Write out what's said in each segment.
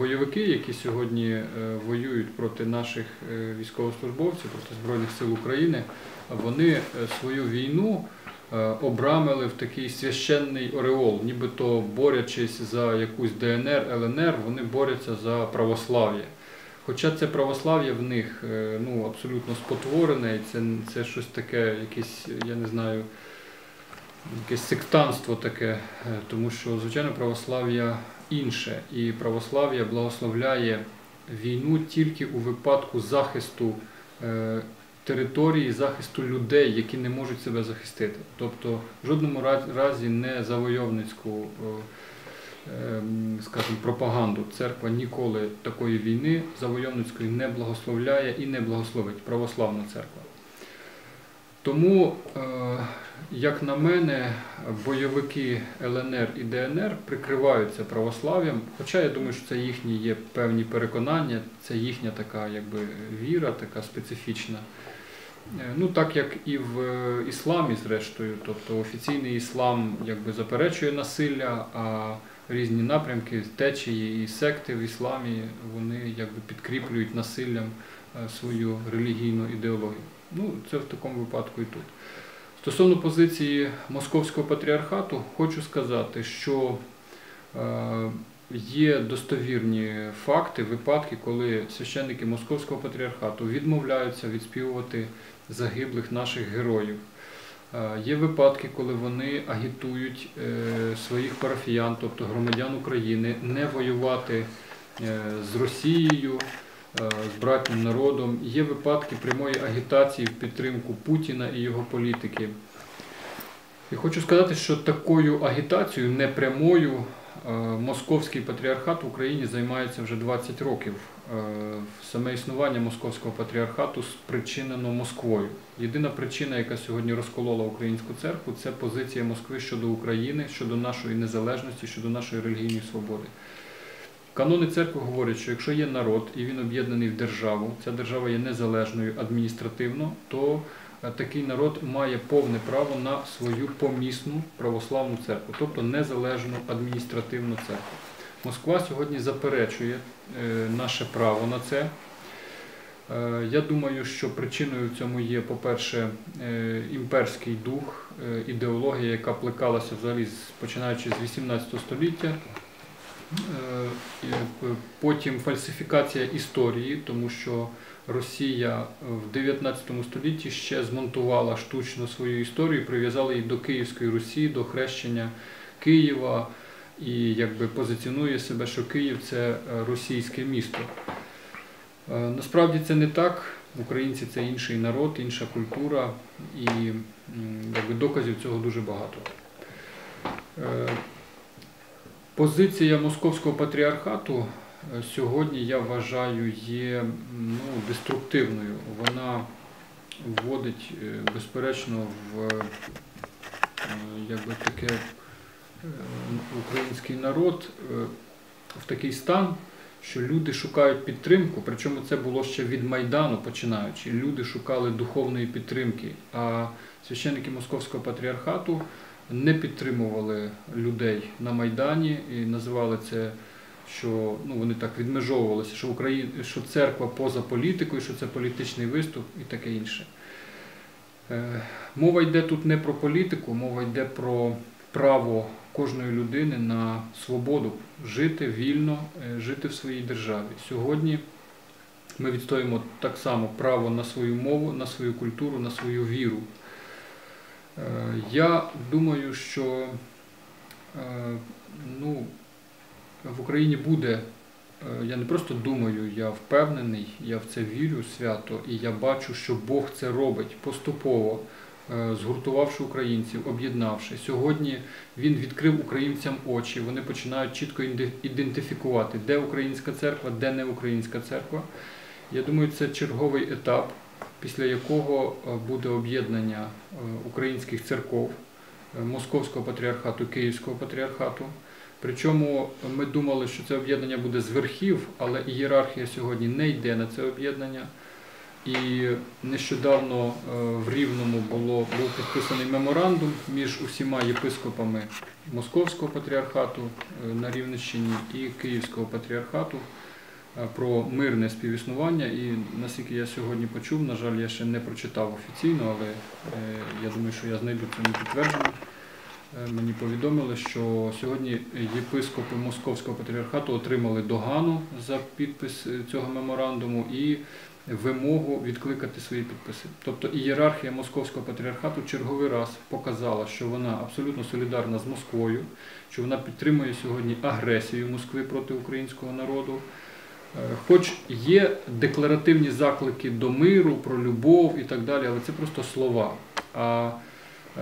бойовики, які сьогодні е, воюють проти наших е, військовослужбовців, проти Збройних сил України, вони е, свою війну обрамили в такий священний ореол, нібито борючись за якусь ДНР, ЛНР, вони борються за православ'я. Хоча це православ'я в них ну, абсолютно спотворене, і це, це щось таке, якесь, я не знаю, якесь сектанство таке, тому що, звичайно, православ'я інше, і православ'я благословляє війну тільки у випадку захисту е, території, захисту людей, які не можуть себе захистити. Тобто в жодному разі не завойовницьку. е, ем, скажімо, пропаганду. Церква ніколи такої війни завойовницької не благословляє і не благословить православна церква. Тому, е, як на мене, бойовики ЛНР і ДНР прикриваються православ'ям, хоча я думаю, що це їхні є певні переконання, це їхня така якби, віра, така специфічна. Е, Ну, так як і в е, ісламі, зрештою, тобто офіційний іслам якби заперечує насилля, а різні напрямки, течії і секти в ісламі, вони якби підкріплюють насиллям е, свою релігійну ідеологію. Ну, це в такому випадку і тут. Стосовно позиції Московського патріархату, хочу сказати, що е, є достовірні факти, випадки, коли священники Московського патріархату відмовляються відспівувати загиблих наших героїв. Е, Є випадки, коли вони агітують е, своїх парафіян, тобто громадян України, не воювати з Росією, з братнім народом. Є випадки прямої агітації в підтримку Путіна і його політики. І хочу сказати, що такою агітацією непрямою е, московський патріархат в Україні займається вже 20 років. Е, Саме існування московського патріархату спричинено Москвою. Єдина причина, яка сьогодні розколола українську церкву, це позиція Москви щодо України, щодо нашої незалежності, щодо нашої релігійної свободи. Канони церкви говорять, що якщо є народ і він об'єднаний в державу, ця держава є незалежною адміністративно, то е, такий народ має повне право на свою помісну православну церкву, тобто незалежну адміністративну церкву. Москва сьогодні заперечує е, наше право на це. Е, Я думаю, що причиною в цьому є, по-перше, імперський дух, ідеологія, яка плекалася взагалі починаючи з 18 століття. Е, е, Потім фальсифікація історії, тому що Росія в 19 столітті ще змонтувала штучно свою історію, прив'язала її до Київської Русі, до хрещення Києва і якби позиціонує себе, що Київ це е, російське місто. Е, Насправді це не так. Українці це інший народ, інша культура, і якби, доказів цього дуже багато. Позиція московського патріархату е, сьогодні, я вважаю, є ну, деструктивною. Вона вводить, е, безперечно, в е, якби таке український народ в такий стан, що люди шукають підтримку, причому це було ще від Майдану починаючи. Люди шукали духовної підтримки, а священники Московського патріархату не підтримували людей на Майдані і називали це, що ну, вони так відмежовувалися, що, Україна, що церква поза політикою, що це політичний виступ і таке інше. Е, Мова йде тут не про політику, мова йде про право кожної людини на свободу жити вільно, е, жити в своїй державі. Сьогодні ми відстоїмо так само право на свою мову, на свою культуру, на свою віру. Е, Я думаю, що е, ну, в Україні буде, е, я не просто думаю, я впевнений, я в це вірю свято, і я бачу, що Бог це робить поступово, згуртувавши українців, об'єднавши. Сьогодні він відкрив українцям очі, вони починають чітко ідентифікувати, де українська церква, де не українська церква. Я думаю, це черговий етап, після якого е, буде об'єднання е, українських церков, е, Московського патріархату, Київського патріархату. Причому ми думали, що це об'єднання буде з верхів, але ієрархія сьогодні не йде на це об'єднання. І нещодавно в Рівному було, був підписаний меморандум між усіма єпископами Московського патріархату на Рівненщині і Київського патріархату про мирне співіснування. І наскільки я сьогодні почув, на жаль, я ще не прочитав офіційно, але е, я думаю, що я знайду цьому підтвердження. Е, Мені повідомили, що сьогодні єпископи Московського патріархату отримали догану за підпис е, цього меморандуму і вимогу відкликати свої підписи. Тобто ієрархія Московського патріархату черговий раз показала, що вона абсолютно солідарна з Москвою, що вона підтримує сьогодні агресію Москви проти українського народу. Е, Хоч є декларативні заклики до миру, про любов і так далі, але це просто слова. А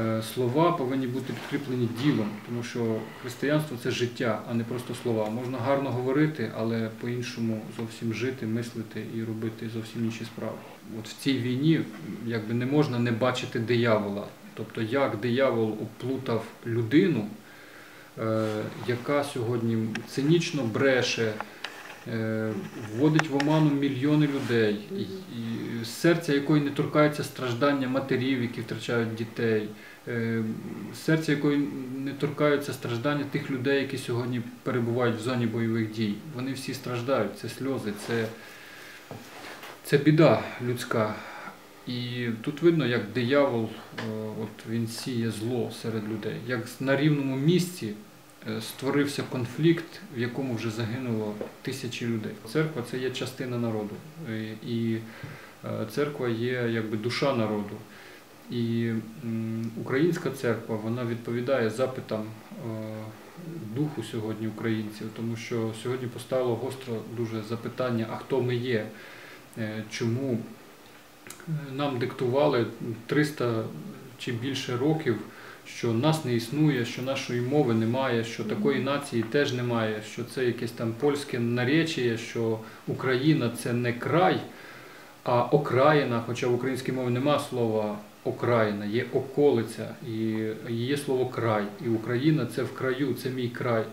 е, слова повинні бути підкріплені ділом, тому що християнство це життя, а не просто слова. Можна гарно говорити, але по-іншому зовсім жити, мислити і робити зовсім інші справи. От в цій війні якби не можна не бачити диявола. Тобто, як диявол оплутав людину, е, яка сьогодні цинічно бреше, вводить в оману мільйони людей, і, серця якої не торкається страждання матерів, які втрачають дітей, е, серця якої не торкаються страждання тих людей, які сьогодні перебувають в зоні бойових дій. Вони всі страждають, це сльози, це, це біда людська. І тут видно, як диявол е, от він сіє зло серед людей, як на рівному місці е, створився конфлікт, в якому вже загинуло тисячі людей. Церква це є частина народу, Е, і е, церква є якби душа народу. І українська церква вона відповідає запитам е, духу сьогодні українців, тому що сьогодні постало гостро дуже запитання, а хто ми є, Е, чому е, нам диктували 300 чи більше років, що нас не існує, що нашої мови немає, що такої нації теж немає, що це якесь там польське наречіє, що Україна це не край, а окраїна, хоча в українській мові нема слова окраїна, є околиця, і є слово край. І Україна це в краю, це мій край,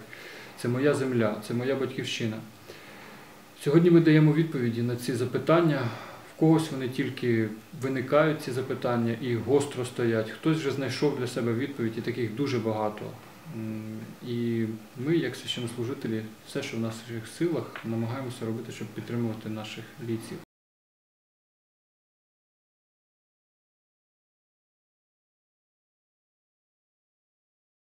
це моя земля, це моя батьківщина. Сьогодні ми даємо відповіді на ці запитання. Когось вони тільки виникають ці запитання і гостро стоять. Хтось вже знайшов для себе відповідь, і таких дуже багато. І ми, як священнослужителі, все, що в наших силах, намагаємося робити, щоб підтримувати наших лійців.